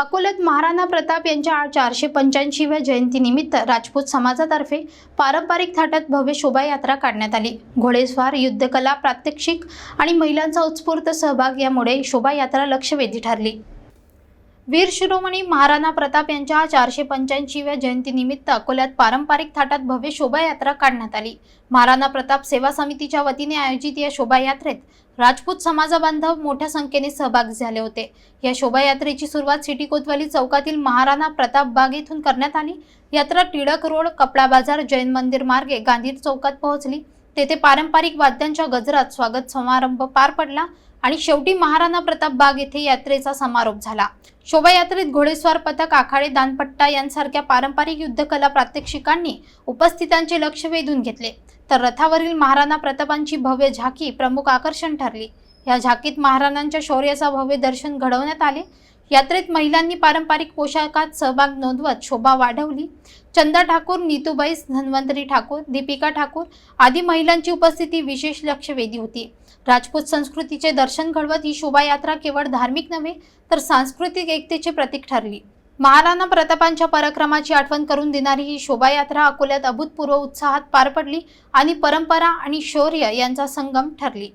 अकोल्यात महाराणा प्रताप यांच्या चारशे पंच्याऐंशीव्या जयंतीनिमित्त राजपूत समाजातर्फे पारंपरिक थाटात भव्य शोभायात्रा काढण्यात आली. घोडेस्वार युद्धकला प्रात्यक्षिक आणि महिलांचा उत्स्फूर्त सहभाग यामुळे शोभायात्रा लक्षवेधी ठरली. वीर शिरोमणी महाराणा प्रताप यांच्या चारशे पंच्याऐंशीव्या जयंतीनिमित्त अकोल्यात पारंपरिक थाटात भव्य शोभायात्रा काढण्यात आली. महाराणा प्रताप सेवा समितीच्या वतीने आयोजित या शोभायात्रेत राजपूत समाजबांधव मोठ्या संख्येने सहभागी झाले होते. या शोभायात्रेची सुरुवात सिटी कोतवाली चौकातील महाराणा प्रताप बाग येथून करण्यात आली. यात्रा टिळक रोड कपडा बाजार जैन मंदिर मार्गे गांधी चौकात पोहोचली. तेथे पारंपरिक वाद्यांच्या गजरात स्वागत समारंभ पार पडला आणि शेवटी महाराणा प्रताप बाग येथे यात्रेचा समारोप झाला. शोभायात्रेत घोडेस्वार पथक आखाडे दानपट्टा यांसारख्या पारंपरिक युद्धकला प्रात्यक्षिकांनी उपस्थितांचे लक्ष वेधून घेतले. तर रथावरील महाराणा प्रतापांची भव्य झाकी प्रमुख आकर्षण ठरली. या झाकीत महाराणांच्या शौर्याचा भव्य दर्शन घडवण्यात आले. यात्रेत महिलांनी पारंपरिक पोशाखात सहभाग नोंदवत शोभा वाढवली. चंदा ठाकूर नीतूबाई धन्वंतरी ठाकूर दीपिका ठाकूर आदी महिलांची उपस्थिती विशेष लक्षवेधी होती. राजपूत संस्कृतीचे दर्शन घडवत ही शोभायात्रा केवळ धार्मिक नव्हे तर सांस्कृतिक एकतेचे प्रतीक ठरली. महाराणा प्रतापांच्या पराक्रमाची आठवण करून देणारी ही शोभायात्रा अकोल्यात अभूतपूर्व उत्साहात पार पडली आणि परंपरा आणि शौर्य यांचा संगम ठरली.